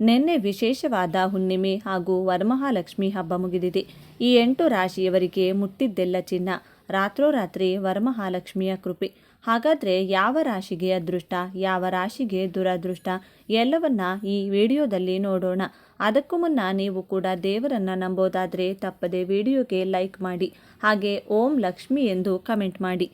ನಿನ್ನೆ ವಿಶೇಷವಾದ ಹುಣ್ಣಿಮೆ ಹಾಗೂ ವರಮಹಾಲಕ್ಷ್ಮಿ ಹಬ್ಬ ಮುಗಿದಿದೆ. ಈ ಎಂಟು ರಾಶಿಯವರಿಗೆ ಮುಟ್ಟಿದ್ದೆಲ್ಲ ಚಿನ್ನ. ರಾತ್ರೋರಾತ್ರಿ ವರಮಹಾಲಕ್ಷ್ಮಿಯ ಕೃಪೆ. ಹಾಗಾದರೆ ಯಾವ ರಾಶಿಗೆ ಅದೃಷ್ಟ, ಯಾವ ರಾಶಿಗೆ ದುರದೃಷ್ಟ? ಎಲ್ಲವನ್ನ ಈ ವಿಡಿಯೋದಲ್ಲಿ ನೋಡೋಣ. ಅದಕ್ಕೂ ಮುನ್ನ ನೀವು ಕೂಡ ದೇವರನ್ನ ನಂಬೋದಾದರೆ ತಪ್ಪದೆ ವಿಡಿಯೋಗೆ ಲೈಕ್ ಮಾಡಿ. ಹಾಗೆ ಓಂ ಲಕ್ಷ್ಮಿ ಎಂದು ಕಮೆಂಟ್ ಮಾಡಿ.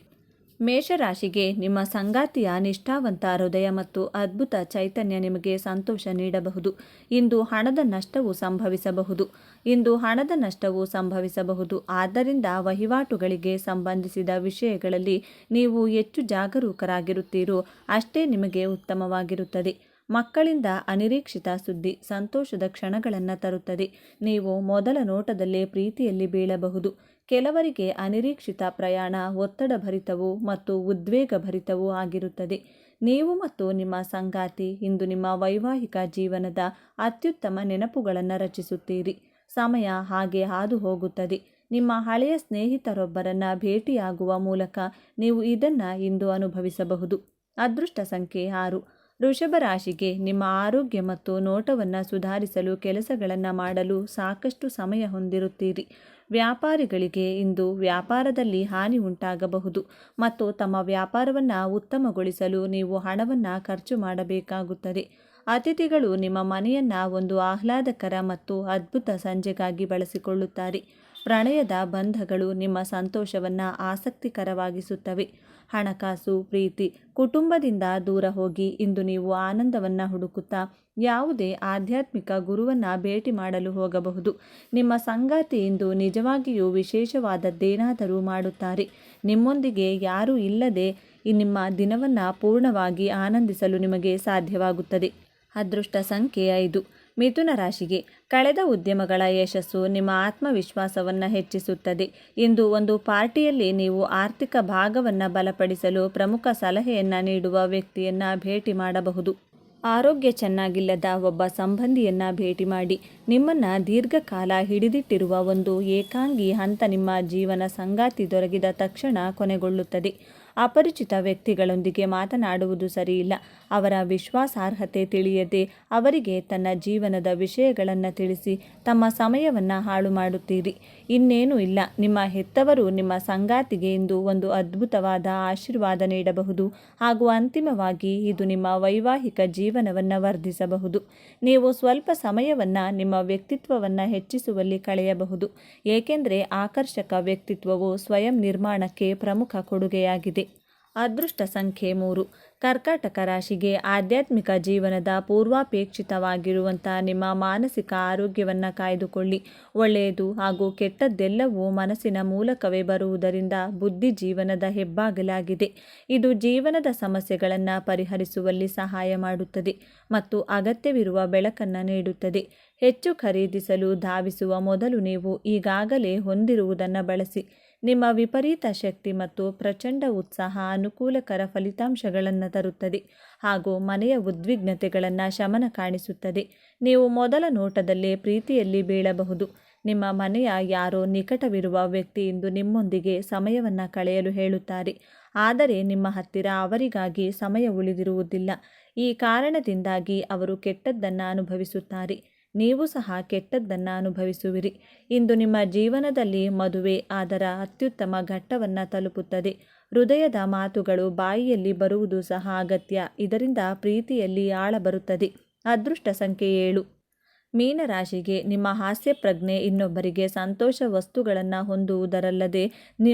ಮೇಷರಾಶಿಗೆ ನಿಮ್ಮ ಸಂಗಾತಿಯ ನಿಷ್ಠಾವಂತ ಹೃದಯ ಮತ್ತು ಅದ್ಭುತ ಚೈತನ್ಯ ನಿಮಗೆ ಸಂತೋಷ ನೀಡಬಹುದು. ಇಂದು ಹಣದ ನಷ್ಟವು ಸಂಭವಿಸಬಹುದು. ಇಂದು ಹಣದ ನಷ್ಟವು ಸಂಭವಿಸಬಹುದು. ಆದ್ದರಿಂದ ವಹಿವಾಟುಗಳಿಗೆ ಸಂಬಂಧಿಸಿದ ವಿಷಯಗಳಲ್ಲಿ ನೀವು ಹೆಚ್ಚು ಜಾಗರೂಕರಾಗಿರುತ್ತೀರೋ ಅಷ್ಟೇ ನಿಮಗೆ ಉತ್ತಮವಾಗಿರುತ್ತದೆ. ಮಕ್ಕಳಿಂದ ಅನಿರೀಕ್ಷಿತ ಸುದ್ದಿ ಸಂತೋಷದ ಕ್ಷಣಗಳನ್ನು ತರುತ್ತದೆ. ನೀವು ಮೊದಲ ನೋಟದಲ್ಲೇ ಪ್ರೀತಿಯಲ್ಲಿ ಬೀಳಬಹುದು. ಕೆಲವರಿಗೆ ಅನಿರೀಕ್ಷಿತ ಪ್ರಯಾಣ ಒತ್ತಡ ಭರಿತವೂ ಮತ್ತು ಉದ್ವೇಗಭರಿತವೂ ಆಗಿರುತ್ತದೆ. ನೀವು ಮತ್ತು ನಿಮ್ಮ ಸಂಗಾತಿ ಇಂದು ನಿಮ್ಮ ವೈವಾಹಿಕ ಜೀವನದ ಅತ್ಯುತ್ತಮ ನೆನಪುಗಳನ್ನು ರಚಿಸುತ್ತೀರಿ. ಸಮಯ ಹಾಗೆ ಹಾದು ಹೋಗುತ್ತದೆ ನಿಮ್ಮ ಹಳೆಯ ಸ್ನೇಹಿತರೊಬ್ಬರನ್ನು ಭೇಟಿಯಾಗುವ ಮೂಲಕ ನೀವು ಇದನ್ನು ಇಂದು ಅನುಭವಿಸಬಹುದು. ಅದೃಷ್ಟ ಸಂಖ್ಯೆ ಆರು. ವೃಷಭ ರಾಶಿಗೆ ನಿಮ್ಮ ಆರೋಗ್ಯ ಮತ್ತು ನೋಟವನ್ನು ಸುಧಾರಿಸಲು ಕೆಲಸಗಳನ್ನು ಮಾಡಲು ಸಾಕಷ್ಟು ಸಮಯ ಹೊಂದಿರುತ್ತೀರಿ. ವ್ಯಾಪಾರಿಗಳಿಗೆ ಇಂದು ವ್ಯಾಪಾರದಲ್ಲಿ ಹಾನಿ ಉಂಟಾಗಬಹುದು ಮತ್ತು ತಮ್ಮ ವ್ಯಾಪಾರವನ್ನು ಉತ್ತಮಗೊಳಿಸಲು ನೀವು ಹಣವನ್ನು ಖರ್ಚು ಮಾಡಬೇಕಾಗುತ್ತದೆ. ಅತಿಥಿಗಳು ನಿಮ್ಮ ಮನೆಯನ್ನು ಒಂದು ಆಹ್ಲಾದಕರ ಮತ್ತು ಅದ್ಭುತ ಸಂಜೆಗಾಗಿ ಬಳಸಿಕೊಳ್ಳುತ್ತಾರೆ. ಪ್ರಣಯದ ಬಂಧಗಳು ನಿಮ್ಮ ಸಂತೋಷವನ್ನು ಆಸಕ್ತಿಕರವಾಗಿಸುತ್ತವೆ. ಹಣಕಾಸು, ಪ್ರೀತಿ ಕುಟುಂಬದಿಂದ ದೂರ ಹೋಗಿ ಇಂದು ನೀವು ಆನಂದವನ್ನು ಹುಡುಕುತ್ತಾ ಯಾವುದೇ ಆಧ್ಯಾತ್ಮಿಕ ಗುರುವನ್ನು ಭೇಟಿ ಮಾಡಲು ಹೋಗಬಹುದು. ನಿಮ್ಮ ಸಂಗಾತಿ ಇಂದು ನಿಜವಾಗಿಯೂ ವಿಶೇಷವಾದದ್ದೇನಾದರೂ ಮಾಡುತ್ತಾರೆ. ನಿಮ್ಮೊಂದಿಗೆ ಯಾರೂ ಇಲ್ಲದೆ ಈ ನಿಮ್ಮ ದಿನವನ್ನು ಪೂರ್ಣವಾಗಿ ಆನಂದಿಸಲು ನಿಮಗೆ ಸಾಧ್ಯವಾಗುತ್ತದೆ. ಅದೃಷ್ಟ ಸಂಖ್ಯೆ ಐದು. ಮಿಥುನ ರಾಶಿಗೆ ಕಳೆದ ಉದ್ಯಮಗಳ ಯಶಸ್ಸು ನಿಮ್ಮ ಆತ್ಮವಿಶ್ವಾಸವನ್ನು ಹೆಚ್ಚಿಸುತ್ತದೆ. ಇಂದು ಒಂದು ಪಾರ್ಟಿಯಲ್ಲಿ ನೀವು ಆರ್ಥಿಕ ಭಾಗವನ್ನು ಬಲಪಡಿಸಲು ಪ್ರಮುಖ ಸಲಹೆಯನ್ನು ನೀಡುವ ವ್ಯಕ್ತಿಯನ್ನು ಭೇಟಿ ಮಾಡಬಹುದು. ಆರೋಗ್ಯ ಚೆನ್ನಾಗಿಲ್ಲದ ಒಬ್ಬ ಸಂಬಂಧಿಯನ್ನ ಭೇಟಿ ಮಾಡಿ. ನಿಮ್ಮನ್ನು ದೀರ್ಘಕಾಲ ಹಿಡಿದಿಟ್ಟಿರುವ ಒಂದು ಏಕಾಂಗಿ ಹಂತ ನಿಮ್ಮ ಜೀವನ ಸಂಗಾತಿ ದೊರಕಿದ ತಕ್ಷಣ ಕೊನೆಗೊಳ್ಳುತ್ತದೆ. ಅಪರಿಚಿತ ವ್ಯಕ್ತಿಗಳೊಂದಿಗೆ ಮಾತನಾಡುವುದು ಸರಿಯಿಲ್ಲ. ಅವರ ವಿಶ್ವಾಸಾರ್ಹತೆ ತಿಳಿಯದೆ ಅವರಿಗೆ ತನ್ನ ಜೀವನದ ವಿಷಯಗಳನ್ನು ತಿಳಿಸಿ ತಮ್ಮ ಸಮಯವನ್ನು ಹಾಳು ಮಾಡುತ್ತೀರಿ. ಇನ್ನೇನೂ ಇಲ್ಲ. ನಿಮ್ಮ ಹೆತ್ತವರು ನಿಮ್ಮ ಸಂಗಾತಿಗೆ ಎಂದು ಒಂದು ಅದ್ಭುತವಾದ ಆಶೀರ್ವಾದ ನೀಡಬಹುದು. ಹಾಗೂ ಅಂತಿಮವಾಗಿ ಇದು ನಿಮ್ಮ ವೈವಾಹಿಕ ಜೀವನವನ್ನು ವರ್ಧಿಸಬಹುದು. ನೀವು ಸ್ವಲ್ಪ ಸಮಯವನ್ನು ನಿಮ್ಮ ವ್ಯಕ್ತಿತ್ವವನ್ನು ಹೆಚ್ಚಿಸುವಲ್ಲಿ ಕಳೆಯಬಹುದು. ಏಕೆಂದರೆ ಆಕರ್ಷಕ ವ್ಯಕ್ತಿತ್ವವು ಸ್ವಯಂ ನಿರ್ಮಾಣಕ್ಕೆ ಪ್ರಮುಖ ಕೊಡುಗೆಯಾಗಿದೆ. ಅದೃಷ್ಟ ಸಂಖ್ಯೆ ಮೂರು. ಕರ್ಕಾಟಕ ರಾಶಿಗೆ ಆಧ್ಯಾತ್ಮಿಕ ಜೀವನದ ಪೂರ್ವಾಪೇಕ್ಷಿತವಾಗಿರುವಂಥ ನಿಮ್ಮ ಮಾನಸಿಕ ಆರೋಗ್ಯವನ್ನು ಕಾಯ್ದುಕೊಳ್ಳಿ. ಒಳ್ಳೆಯದು ಹಾಗೂ ಕೆಟ್ಟದ್ದೆಲ್ಲವೂ ಮನಸ್ಸಿನ ಮೂಲಕವೇ ಬರುವುದರಿಂದ ಬುದ್ಧಿ ಜೀವನದ ಹೆಬ್ಬಾಗಲಾಗಿದೆ. ಇದು ಜೀವನದ ಸಮಸ್ಯೆಗಳನ್ನು ಪರಿಹರಿಸುವಲ್ಲಿ ಸಹಾಯ ಮಾಡುತ್ತದೆ ಮತ್ತು ಅಗತ್ಯವಿರುವ ಬೆಳಕನ್ನು ನೀಡುತ್ತದೆ. ಹೆಚ್ಚು ಖರೀದಿಸಲು ಧಾವಿಸುವ ಮೊದಲು ನೀವು ಈಗಾಗಲೇ ಹೊಂದಿರುವುದನ್ನು ಬಳಸಿ. ನಿಮ್ಮ ವಿಪರೀತ ಶಕ್ತಿ ಮತ್ತು ಪ್ರಚಂಡ ಉತ್ಸಾಹ ಅನುಕೂಲಕರ ಫಲಿತಾಂಶಗಳನ್ನು ತರುತ್ತದೆ ಹಾಗೂ ಮನೆಯ ಉದ್ವಿಗ್ನತೆಗಳನ್ನು ಶಮನ ಕಾಣಿಸುತ್ತದೆ. ನೀವು ಮೊದಲ ನೋಟದಲ್ಲೇ ಪ್ರೀತಿಯಲ್ಲಿ ಬೀಳಬಹುದು. ನಿಮ್ಮ ಮನೆಯ ಯಾರೋ ನಿಕಟವಿರುವ ವ್ಯಕ್ತಿ ಇಂದು ನಿಮ್ಮೊಂದಿಗೆ ಸಮಯವನ್ನು ಕಳೆಯಲು ಹೇಳುತ್ತಾರೆ. ಆದರೆ ನಿಮ್ಮ ಹತ್ತಿರ ಅವರಿಗಾಗಿ ಸಮಯ ಉಳಿದಿರುವುದಿಲ್ಲ. ಈ ಕಾರಣದಿಂದಾಗಿ ಅವರು ಕೆಟ್ಟದ್ದನ್ನು ಅನುಭವಿಸುತ್ತಾರೆ. ನೀವು ಸಹ ಕೆಟ್ಟದ್ದನ್ನು ಅನುಭವಿಸುವಿರಿ. ಇಂದು ನಿಮ್ಮ ಜೀವನದಲ್ಲಿ ಮದುವೆ ಅದರ ಅತ್ಯುತ್ತಮ ಘಟ್ಟವನ್ನು ತಲುಪುತ್ತದೆ. ಹೃದಯದ ಮಾತುಗಳು ಬಾಯಿಯಲ್ಲಿ ಬರುವುದು ಸಹ ಅಗತ್ಯ. ಇದರಿಂದ ಪ್ರೀತಿಯಲ್ಲಿ ಆಳ ಬರುತ್ತದೆ ಅದೃಷ್ಟ ಸಂಖ್ಯೆ ಏಳು. ಮೀನರಾಶಿಗೆ ನಿಮ್ಮ ಹಾಸ್ಯ ಪ್ರಜ್ಞೆ ಇನ್ನೊಬ್ಬರಿಗೆ ಸಂತೋಷ ವಸ್ತುಗಳನ್ನು ಹೊಂದುವುದರಲ್ಲದೆ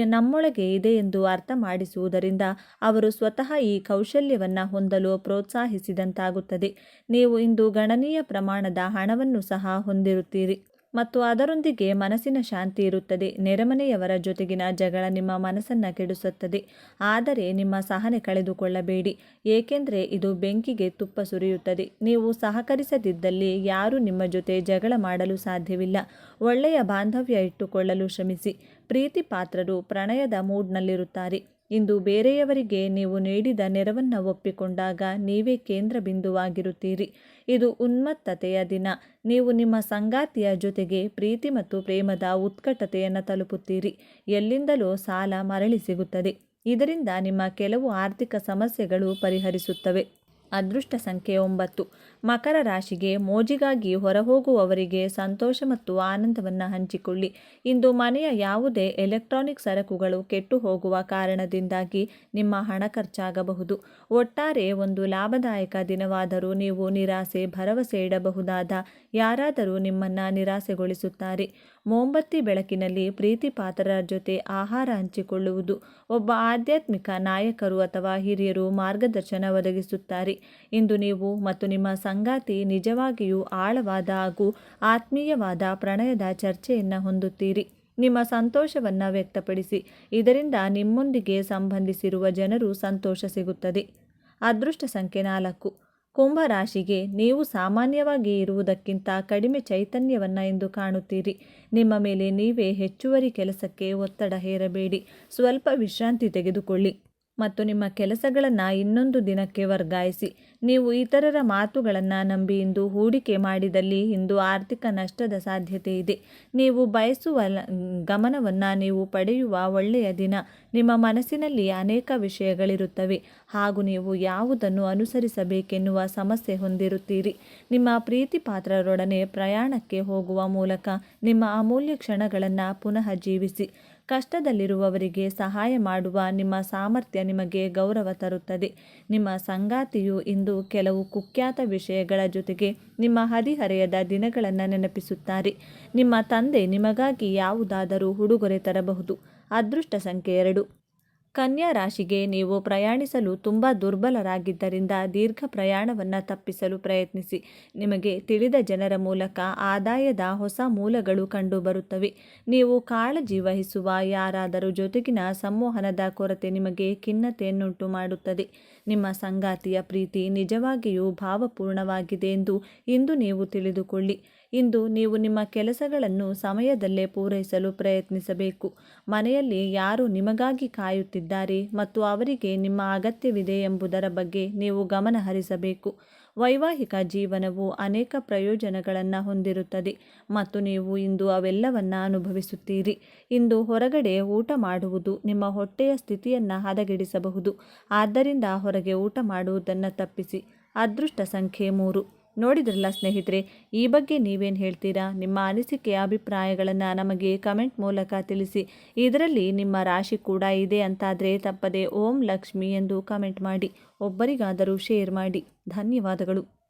ನಮ್ಮೊಳಗೆ ಇದೆ ಎಂದು ಅರ್ಥ ಮಾಡಿಸುವುದರಿಂದ ಅವರು ಸ್ವತಃ ಈ ಕೌಶಲ್ಯವನ್ನು ಹೊಂದಲು ಪ್ರೋತ್ಸಾಹಿಸಿದಂತಾಗುತ್ತದೆ. ನೀವು ಇಂದು ಗಣನೀಯ ಪ್ರಮಾಣದ ಹಣವನ್ನು ಸಹ ಹೊಂದಿರುತ್ತೀರಿ. ಮತ್ತು ಅದರೊಂದಿಗೆ ಮನಸ್ಸಿನ ಶಾಂತಿ ಇರುತ್ತದೆ. ನೆರೆಮನೆಯವರ ಜೊತೆಗಿನ ಜಗಳ ನಿಮ್ಮ ಮನಸ್ಸನ್ನು ಕೆಡಿಸುತ್ತದೆ. ಆದರೆ ನಿಮ್ಮ ಸಹನೆ ಕಳೆದುಕೊಳ್ಳಬೇಡಿ. ಏಕೆಂದರೆ ಇದು ಬೆಂಕಿಗೆ ತುಪ್ಪ ಸುರಿಯುತ್ತದೆ. ನೀವು ಸಹಕರಿಸದಿದ್ದಲ್ಲಿ ಯಾರೂ ನಿಮ್ಮ ಜೊತೆ ಜಗಳ ಮಾಡಲು ಸಾಧ್ಯವಿಲ್ಲ. ಒಳ್ಳೆಯ ಬಾಂಧವ್ಯ ಇಟ್ಟುಕೊಳ್ಳಲು ಶ್ರಮಿಸಿ. ಪ್ರೀತಿ ಪಾತ್ರರು ಪ್ರಣಯದ ಮೂಡ್ನಲ್ಲಿರುತ್ತಾರೆ ಇಂದು ಬೇರೆಯವರಿಗೆ ನೀವು ನೀಡಿದ ನೆರವನ್ನು ಒಪ್ಪಿಕೊಂಡಾಗ ನೀವೇ ಕೇಂದ್ರ ಬಿಂದುವಾಗಿರುತ್ತೀರಿ. ಇದು ಉನ್ಮತ್ತತೆಯ ದಿನ. ನೀವು ನಿಮ್ಮ ಸಂಗಾತಿಯ ಜೊತೆಗೆ ಪ್ರೀತಿ ಮತ್ತು ಪ್ರೇಮದ ಉತ್ಕಟತೆಯನ್ನು ತಲುಪುತ್ತೀರಿ. ಎಲ್ಲಿಂದಲೂ ಸಾಲ ಮರಳಿ ಸಿಗುತ್ತದೆ. ಇದರಿಂದ ನಿಮ್ಮ ಕೆಲವು ಆರ್ಥಿಕ ಸಮಸ್ಯೆಗಳು ಪರಿಹರಿಸುತ್ತವೆ. ಅದೃಷ್ಟ ಸಂಖ್ಯೆ ಒಂಬತ್ತು. ಮಕರ ರಾಶಿಗೆ ಮೋಜಿಗಾಗಿ ಹೊರಹೋಗುವವರಿಗೆ ಸಂತೋಷ ಮತ್ತು ಆನಂದವನ್ನು ಹಂಚಿಕೊಳ್ಳಿ. ಇಂದು ಮನೆಯ ಯಾವುದೇ ಎಲೆಕ್ಟ್ರಾನಿಕ್ ಸರಕುಗಳು ಕೆಟ್ಟು ಹೋಗುವ ಕಾರಣದಿಂದಾಗಿ ನಿಮ್ಮ ಹಣ ಖರ್ಚಾಗಬಹುದು. ಒಟ್ಟಾರೆ ಒಂದು ಲಾಭದಾಯಕ ದಿನವಾದರೂ ನೀವು ನಿರಾಸೆ ಭರವಸೆ ಇಡಬಹುದಾದ ಯಾರಾದರೂ ನಿಮ್ಮನ್ನು ನಿರಾಸೆಗೊಳಿಸುತ್ತಾರೆ. ಮೋಂಬತ್ತಿ ಬೆಳಕಿನಲ್ಲಿ ಪ್ರೀತಿ ಪಾತ್ರರ ಜೊತೆ ಆಹಾರ ಹಂಚಿಕೊಳ್ಳುವುದು. ಒಬ್ಬ ಆಧ್ಯಾತ್ಮಿಕ ನಾಯಕರು ಅಥವಾ ಹಿರಿಯರು ಮಾರ್ಗದರ್ಶನ ಒದಗಿಸುತ್ತಾರೆ. ಇಂದು ನೀವು ಮತ್ತು ನಿಮ್ಮ ಸಂಗಾತಿ ನಿಜವಾಗಿಯೂ ಆಳವಾದ ಹಾಗೂ ಆತ್ಮೀಯವಾದ ಪ್ರಣಯದ ಚರ್ಚೆಯನ್ನು ಹೊಂದುತ್ತೀರಿ. ನಿಮ್ಮ ಸಂತೋಷವನ್ನು ವ್ಯಕ್ತಪಡಿಸಿ. ಇದರಿಂದ ನಿಮ್ಮೊಂದಿಗೆ ಸಂಬಂಧಿಸಿರುವ ಜನರು ಸಂತೋಷ ಸಿಗುತ್ತದೆ. ಅದೃಷ್ಟ ಸಂಖ್ಯೆ ನಾಲ್ಕು. ಕುಂಭ ರಾಶಿಗೆ ನೀವು ಸಾಮಾನ್ಯವಾಗಿ ಇರುವುದಕ್ಕಿಂತ ಕಡಿಮೆ ಚೈತನ್ಯವನ್ನು ಎಂದು ಕಾಣುತ್ತೀರಿ. ನಿಮ್ಮ ಮೇಲೆ ನೀವೇ ಹೆಚ್ಚುವರಿ ಕೆಲಸಕ್ಕೆ ಒತ್ತಡ ಹೇರಬೇಡಿ. ಸ್ವಲ್ಪ ವಿಶ್ರಾಂತಿ ತೆಗೆದುಕೊಳ್ಳಿ. ಮತ್ತು ನಿಮ್ಮ ಕೆಲಸಗಳನ್ನು ಇನ್ನೊಂದು ದಿನಕ್ಕೆ ವರ್ಗಾಯಿಸಿ. ನೀವು ಇತರರ ಮಾತುಗಳನ್ನು ನಂಬಿ ಇಂದು ಹೂಡಿಕೆ ಮಾಡಿದಲ್ಲಿ ಇಂದು ಆರ್ಥಿಕ ನಷ್ಟದ ಸಾಧ್ಯತೆ ಇದೆ. ನೀವು ಬಯಸುವ ಗಮನವನ್ನು ನೀವು ಪಡೆಯುವ ಒಳ್ಳೆಯ ದಿನ. ನಿಮ್ಮ ಮನಸ್ಸಿನಲ್ಲಿ ಅನೇಕ ವಿಷಯಗಳಿರುತ್ತವೆ. ಹಾಗೂ ನೀವು ಯಾವುದನ್ನು ಅನುಸರಿಸಬೇಕೆನ್ನುವ ಸಮಸ್ಯೆ ಹೊಂದಿರುತ್ತೀರಿ. ನಿಮ್ಮ ಪ್ರೀತಿ ಪಾತ್ರರೊಡನೆ ಪ್ರಯಾಣಕ್ಕೆ ಹೋಗುವ ಮೂಲಕ ನಿಮ್ಮ ಅಮೂಲ್ಯ ಕ್ಷಣಗಳನ್ನು ಪುನಃ ಜೀವಿಸಿ. ಕಷ್ಟದಲ್ಲಿರುವವರಿಗೆ ಸಹಾಯ ಮಾಡುವ ನಿಮ್ಮ ಸಾಮರ್ಥ್ಯ ನಿಮಗೆ ಗೌರವ ತರುತ್ತದೆ. ನಿಮ್ಮ ಸಂಗಾತಿಯು ಇಂದು ಕೆಲವು ಕುಖ್ಯಾತ ವಿಷಯಗಳ ಜೊತೆಗೆ ನಿಮ್ಮ ಹದಿಹರೆಯದ ದಿನಗಳನ್ನು ನೆನಪಿಸುತ್ತಾರೆ. ನಿಮ್ಮ ತಂದೆ ನಿಮಗಾಗಿ ಯಾವುದಾದರೂ ಉಡುಗೊರೆ ತರಬಹುದು. ಅದೃಷ್ಟ ಸಂಖ್ಯೆ ಎರಡು. ಕನ್ಯಾ ರಾಶಿಗೆ ನೀವು ಪ್ರಯಾಣಿಸಲು ತುಂಬ ದುರ್ಬಲರಾಗಿದ್ದರಿಂದ ದೀರ್ಘ ಪ್ರಯಾಣವನ್ನು ತಪ್ಪಿಸಲು ಪ್ರಯತ್ನಿಸಿ. ನಿಮಗೆ ತಿಳಿದ ಜನರ ಮೂಲಕ ಆದಾಯದ ಹೊಸ ಮೂಲಗಳು ಕಂಡುಬರುತ್ತವೆ. ನೀವು ಕಾಳಜಿ ವಹಿಸುವ ಯಾರಾದರೂ ಜೊತೆಗಿನ ಸಂವಹನದ ಕೊರತೆ ನಿಮಗೆ ಖಿನ್ನತೆಯನ್ನುಂಟು ಮಾಡುತ್ತದೆ. ನಿಮ್ಮ ಸಂಗಾತಿಯ ಪ್ರೀತಿ ನಿಜವಾಗಿಯೂ ಭಾವಪೂರ್ಣವಾಗಿದೆ ಎಂದು ಇಂದು ನೀವು ತಿಳಿದುಕೊಳ್ಳಿ. ಇಂದು ನೀವು ನಿಮ್ಮ ಕೆಲಸಗಳನ್ನು ಸಮಯದಲ್ಲೇ ಪೂರೈಸಲು ಪ್ರಯತ್ನಿಸಬೇಕು. ಮನೆಯಲ್ಲಿ ಯಾರು ನಿಮಗಾಗಿ ಕಾಯುತ್ತಿದ್ದಾರೆ ಮತ್ತು ಅವರಿಗೆ ನಿಮ್ಮ ಅಗತ್ಯವಿದೆ ಎಂಬುದರ ಬಗ್ಗೆ ನೀವು ಗಮನ ಹರಿಸಬೇಕು ವೈವಾಹಿಕ ಜೀವನವು ಅನೇಕ ಪ್ರಯೋಜನಗಳನ್ನು ಹೊಂದಿರುತ್ತದೆ. ಮತ್ತು ನೀವು ಇಂದು ಅವೆಲ್ಲವನ್ನು ಅನುಭವಿಸುತ್ತೀರಿ. ಇಂದು ಹೊರಗಡೆ ಊಟ ಮಾಡುವುದು ನಿಮ್ಮ ಹೊಟ್ಟೆಯ ಸ್ಥಿತಿಯನ್ನು ಹದಗೆಡಿಸಬಹುದು. ಆದ್ದರಿಂದ ಹೊರಗೆ ಊಟ ಮಾಡುವುದನ್ನು ತಪ್ಪಿಸಿ. ಅದೃಷ್ಟ ಸಂಖ್ಯೆ ಮೂರು. ನೋಡಿದ್ರಲ್ಲ ಸ್ನೇಹಿತರೆ, ಈ ಬಗ್ಗೆ ನೀವೇನು ಹೇಳ್ತೀರಾ? ನಿಮ್ಮ ಅನಿಸಿಕೆಯ ಅಭಿಪ್ರಾಯಗಳನ್ನು ನಮಗೆ ಕಮೆಂಟ್ ಮೂಲಕ ತಿಳಿಸಿ. ಇದರಲ್ಲಿ ನಿಮ್ಮ ರಾಶಿ ಕೂಡ ಇದೆ ಅಂತಾದರೆ ತಪ್ಪದೆ ಓಂ ಲಕ್ಷ್ಮಿ ಎಂದು ಕಮೆಂಟ್ ಮಾಡಿ, ಒಬ್ಬರಿಗಾದರೂ ಶೇರ್ ಮಾಡಿ. ಧನ್ಯವಾದಗಳು.